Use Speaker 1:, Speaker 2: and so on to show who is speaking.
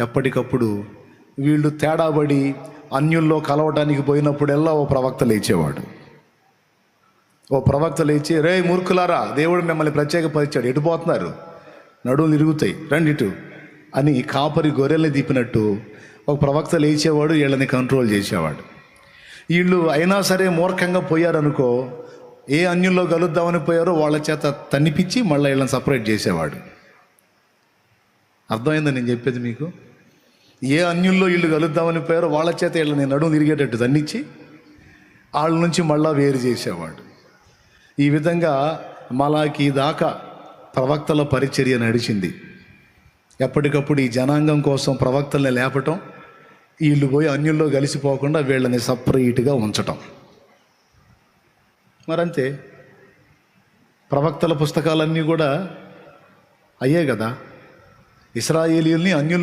Speaker 1: ఎప్పటికప్పుడు వీళ్ళు తేడాబడి అన్యుల్లో కలవటానికి పోయినప్పుడల్లా ఓ ప్రవక్త లేచేవాడు. ఓ ప్రవక్త లేచి రే మూర్ఖులారా దేవుడు మిమ్మల్ని ప్రత్యేక పరిచాడు ఎటు పోతున్నారు? నడువులు ఇరుగుతాయి రండి ఇటు అని కాపరి గొర్రెల్ని దీపినట్టు ఒక ప్రవక్త లేచేవాడు వీళ్ళని కంట్రోల్ చేసేవాడు. వీళ్ళు అయినా సరే మూర్ఖంగా పోయారనుకో ఏ అన్యుల్లో కలుద్దామని పోయారో వాళ్ళ చేత తనిపించి మళ్ళీ వీళ్ళని సపరేట్ చేసేవాడు. అర్థమైందా నేను చెప్పేది మీకు? ఏ అన్యుల్లో వీళ్ళు కలుద్దామని పోయారో వాళ్ళ చేత వీళ్ళని నడుము తిరిగేటట్టు తన్నిచ్చి వాళ్ళ నుంచి మళ్ళా వేరు చేసేవాడు. ఈ విధంగా మలాకి దాకా ప్రవక్తల పరిచర్య నడిచింది. ఎప్పటికప్పుడు ఈ జనాంగం కోసం ప్రవక్తల్ని లేపటం వీళ్ళు పోయి అన్యుల్లో కలిసిపోకుండా వీళ్ళని సపరేట్గా ఉంచటం. మరంతే ప్రవక్తల పుస్తకాలన్నీ కూడా అయ్యే కదా? ఇస్రాయేలీల్ని అన్యుల్లో